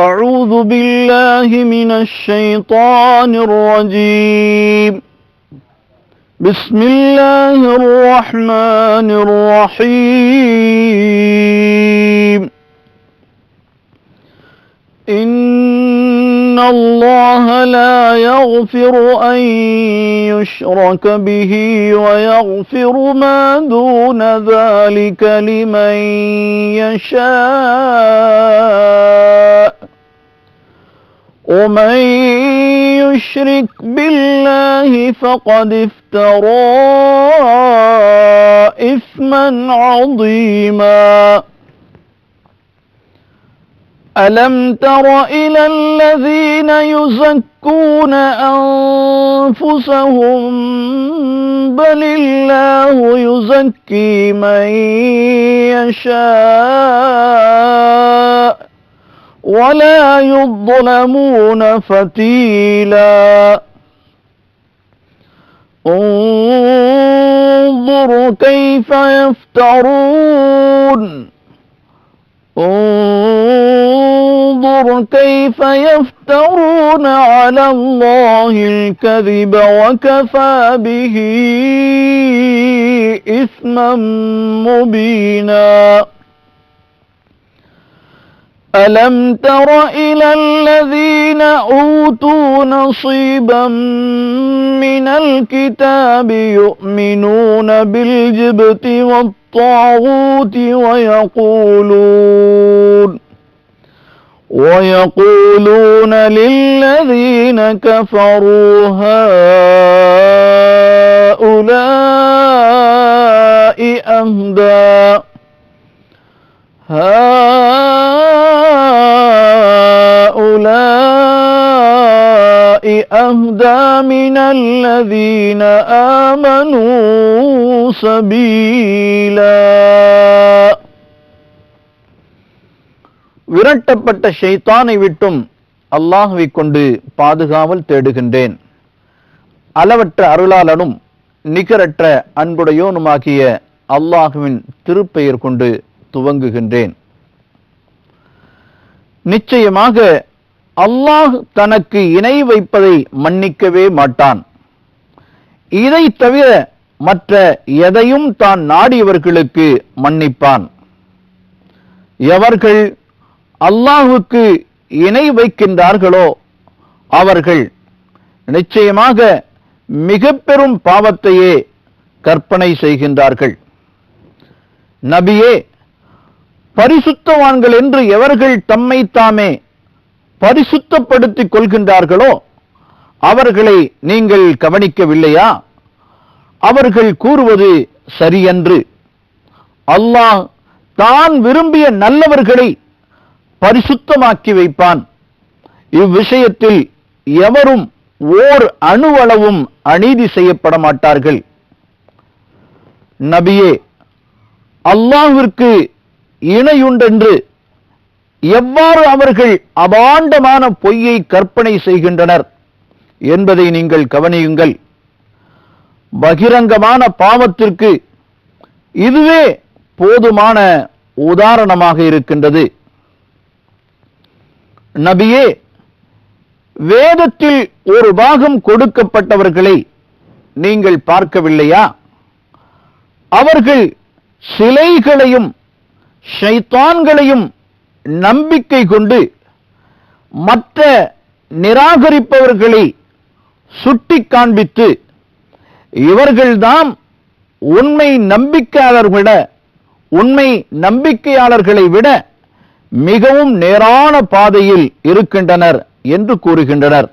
أعوذ بالله من الشيطان الرجيم. بسم الله الرحمن الرحيم. إن الله لا يغفر أن يشرك به ويغفر ما دون ذلك لمن يشاء. ومن يشرك بالله فقد افترى إثما عظيما. ألم تر إلى الذين يزكون أنفسهم بل الله يزكي من يشاء ولا يظلمون فتيلا. انظر كيف يفترون. انظر كيف يفترون على الله الكذب وكفى به إثما مبينا. ألم تر إلى الذين أوتوا نصيبا من الكتاب يؤمنون بالجبت والطاغوت ويقولون ويقولون للذين كفروا هؤلاء أهدى هؤلاء أهدى من الذين آمنوا سبيلا விரட்டப்பட்ட ஷைத்தானை விட்டும் அல்லாஹுவை கொண்டு பாதுகாவல் தேடுகின்றேன் அளவற்ற அருளாளனும் நிகரற்ற அன்புடையோனுமாகிய அல்லாஹுவின் திருப்பெயர் கொண்டு துவங்குகின்றேன் நிச்சயமாக அல்லாஹ் தனக்கு இணை வைப்பதை மன்னிக்கவே மாட்டான். இதை தவிர மற்ற எதையும் தான் நாடியவர்களுக்கு மன்னிப்பான். எவர்கள் அல்லாஹுக்கு இணை வைக்கின்றார்களோ அவர்கள் நிச்சயமாக மிக பெரும் பாவத்தையே கற்பனை செய்கின்றார்கள். நபியே பரிசுத்தவான்கள் என்று எவர்கள் தம்மை தாமே பரிசுத்தப்படுத்திக் கொள்கின்றார்களோ? அவர்களை நீங்கள் கவனிக்கவில்லையா? அவர்கள் கூறுவது சரியன்று. அல்லாஹ் தான் விரும்பிய நல்லவர்களை பரிசுத்தமாக்கி வைப்பான். இவ்விஷயத்தில் எவரும் ஓர் அணுவளவும் அநீதி செய்யப்பட மாட்டார்கள் நபியே அல்லாஹிற்கு இணையுண்டென்று எவ்வாறு அவர்கள் அபாண்டமான பொய்யை கற்பனை செய்கின்றனர் என்பதை நீங்கள் கவனியுங்கள். பகிரங்கமான பாவத்திற்கு இதுவே போதுமான உதாரணமாக இருக்கின்றது. நபியே வேதத்தில் ஒரு பாகம் கொடுக்கப்பட்டவர்களை நீங்கள் பார்க்கவில்லையா? அவர்கள் சிலைகளையும் ஷைத்தான்களையும் நம்பிக்கை கொண்டு மற்ற நிராகரிப்பவர்களை சுட்டி காண்பித்து இவர்கள்தான் உண்மை நம்பிக்கையாளர்களை விட உண்மை நம்பிக்கையாளர்களை விட மிகவும் நேரான பாதையில் இருக்கின்றனர் என்று கூறுகின்றனர்.